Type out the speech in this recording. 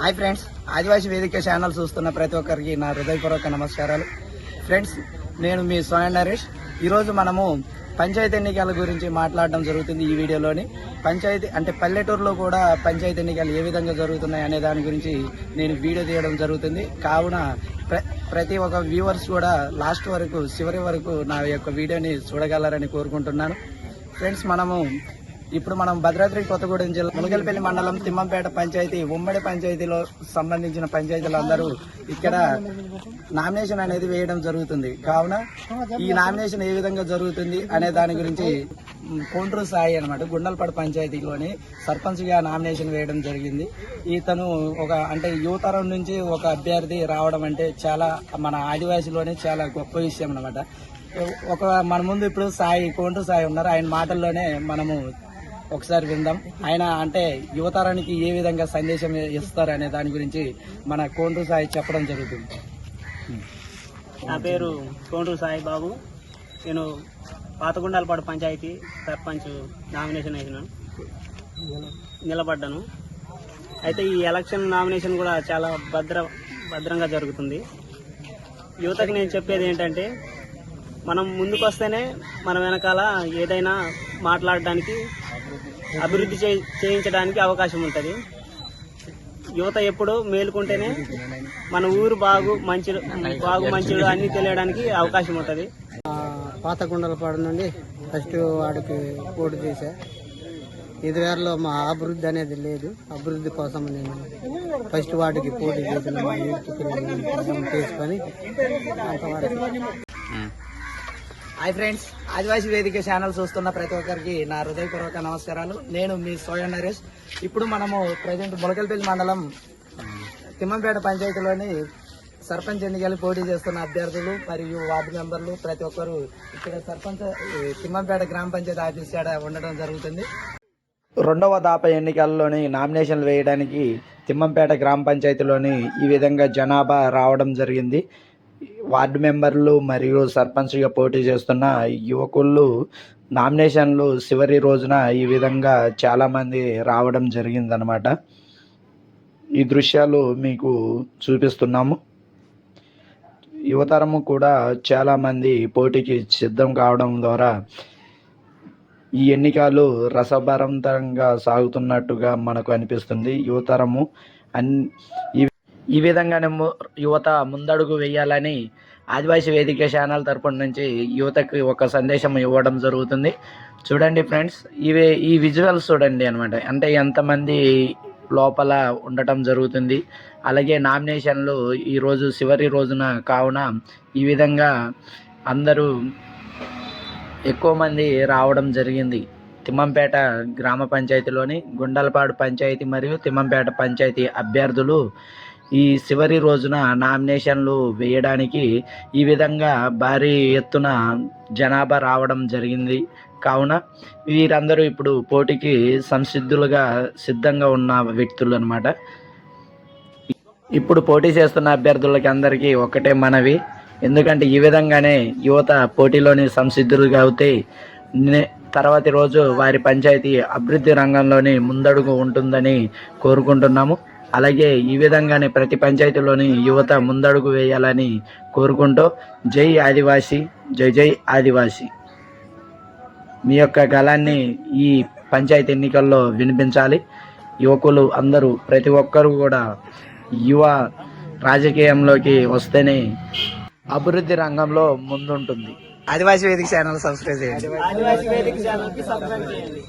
Hi friends ఆదివాసి వేదిక channel చూస్తున్న ప్రతి ఒక్కరికి నా హృదయపూర్వక నమస్కారాలు. ఫ్రెండ్స్ నేను మీ సోయన్ నరేష్. ఈరోజు మనము పంచాయతీ ఎన్నికల గురించి మాట్లాడడం జరుగుతుంది ఈ వీడియోలోని. పంచాయతీ అంటే పల్లెటూరులో కూడా పంచాయతీ ఎన్నికలు ఏ విధంగా జరుగుతున్నాయి అనే దాని గురించి నేను వీడియో తీయడం జరుగుతుంది. కావున ప్ర- ప్రతి ఒక్క వ్యూవర్స్ కూడా లాస్ట్ వరకు చివరి వరకు నా యొక్క వీడియోని చూడగలరని కోరుకుంటున్నాను. ఫ్రెండ్స్ మనము ఇప్పుడు మనం భద్రాద్రి కొత్తగూడెం జిల్లా ములగల్పల్లి మండలం తిమ్మంపేట పంచాయతీ ఉమ్మడి పంచాయతీలో సంబంధించిన పంచాయతీలందరూ ఇక్కడ నామినేషన్ అనేది వేయడం జరుగుతుంది. కావున ఈ నామినేషన్ ఏ విధంగా జరుగుతుంది అనే దాని గురించి కోంట్రూ సాయి అనమాట గుండల్పడ పంచాయతీలోని సర్పంచ్గా నామినేషన్ వేయడం జరిగింది. ఇతను ఒక అంటే యువతరం నుంచి ఒక అభ్యర్థి రావడం అంటే చాలా మన ఆదివాసీలోనే చాలా గొప్ప విషయం అనమాట ఒక మన ముందు ఇప్పుడు సాయి కోండ్రు సాయి ఉన్నారు. ఆయన మాటల్లోనే మనము ఒకసారి విందాం. ఆయన అంటే యువతరానికి ఏ విధంగా సందేశం ఇస్తారు అనే దాని గురించి మన కోండ్రు సాయి చెప్పడం జరుగుతుంది. నా పేరు కోండ్రు సాయిబాబు నేను పాతగుండాలపాడు పంచాయతీ సర్పంచ్ నామినేషన్ వేసినాను. నిలబడ్డాను. అయితే ఈ ఎలక్షన్ నామినేషన్ కూడా చాలా భద్ర భద్రంగా జరుగుతుంది. యువతకి నేను చెప్పేది ఏంటంటే మనం ముందుకు వస్తేనే మన వెనకాల ఏదైనా మాట్లాడడానికి అభివృద్ధి చే- చేయించడానికి అవకాశం ఉంటుంది. యువత ఎప్పుడు మేలుకుంటేనే మన ఊరు బాగు మంచి బాగు మంచిడు అన్ని తెలియడానికి అవకాశం ఉంటుంది. పాత గుండలపాడు నుండి ఫస్ట్ వాడికి పోటీ చేశా. ఇదివేరలో మా అభివృద్ధి అనేది లేదు. అభివృద్ధి కోసం నేను ఫస్ట్ వాటికి పోటీ చేసిన మా యూత్ అంతవరకు. హాయ్ ఫ్రెండ్స్ ఆదివాసి వేదిక ఛానల్ చూస్తున్న ప్రతి ఒక్కరికి నా హృదయపూర్వక నమస్కారాలు. నేను మీ సోయన్ నరేష్. ఇప్పుడు మనము ప్రజెంట్ ములకల్పల్లి మండలం తిమ్మంపేట పంచాయతీలోని సర్పంచ్ ఎన్నికలు పోటీ చేస్తున్న అభ్యర్థులు మరియు వార్డు మెంబర్లు ప్రతి ఒక్కరు ఇక్కడ సర్పంచ్ తిమ్మంపేట గ్రామ పంచాయతీ ఆఫీస్ కాడ ఉండడం జరుగుతుంది. రెండవ దాప ఎన్నికల్లోని నామినేషన్లు వేయడానికి తిమ్మంపేట గ్రామ పంచాయతీలోని ఈ విధంగా జనాభా రావడం జరిగింది. వార్డు మెంబర్లు మరియు సర్పంచ్గా పోటీ చేస్తున్న యువకులు నామినేషన్లు చివరి రోజున ఈ విధంగా చాలామంది రావడం జరిగిందనమాట ఈ దృశ్యాలు మీకు చూపిస్తున్నాము. యువతరము కూడా చాలామంది పోటీకి సిద్ధం కావడం ద్వారా ఈ ఎన్నికలు రసభరంతరంగా సాగుతున్నట్టుగా మనకు అనిపిస్తుంది. యువతరము అన్ ఈ విధంగానే యువత ముందడుగు వేయాలని ఆదివాసీ వేదిక ఛానల్ తరపున నుంచి యువతకి ఒక సందేశం ఇవ్వడం జరుగుతుంది. చూడండి ఫ్రెండ్స్ ఇవే ఈ విజువల్స్ చూడండి అనమాట అంటే ఎంతమంది లోపల ఉండటం జరుగుతుంది. అలాగే నామినేషన్లు ఈరోజు చివరి రోజున కావున ఈ విధంగా అందరూ ఎక్కువ మంది రావడం జరిగింది. తిమ్మంపేట గ్రామ పంచాయతీలోని గుండలపాడు పంచాయతీ మరియు తిమ్మంపేట పంచాయతీ అభ్యర్థులు ఈ చివరి రోజున నామినేషన్లు వేయడానికి ఈ విధంగా భారీ ఎత్తున జనాభా రావడం జరిగింది. కావున వీరందరూ ఇప్పుడు పోటీకి సంసిద్ధులుగా సిద్ధంగా ఉన్న వ్యక్తులు అనమాట ఇప్పుడు పోటీ చేస్తున్న అభ్యర్థులకి అందరికీ ఒకటే మనవి. ఎందుకంటే ఈ విధంగానే యువత పోటీలోని సంసిద్ధులుగా అవుతే నే- తర్వాతి రోజు వారి పంచాయతీ అభివృద్ధి రంగంలోని ముందడుగు ఉంటుందని కోరుకుంటున్నాము. అలాగే ఈ విధంగానే ప్రతి పంచాయతీలోని యువత ముందడుగు వేయాలని కోరుకుంటూ జై ఆదివాసి జై జై ఆదివాసి. మీ యొక్క గలాన్ని ఈ పంచాయతీ ఎన్నికల్లో వినిపించాలి. యువకులు అందరూ ప్రతి ఒక్కరు కూడా యువ రాజకీయంలోకి వస్తేనే అభివృద్ధి రంగంలో ముందుంటుంది. ఆదివాసీ వేదిక ఛానల్ సబ్స్క్రైబ్ చేయండి. ఆదివాసీ వేదిక ఛానల్కి సబ్స్క్రైబ్ చేయండి.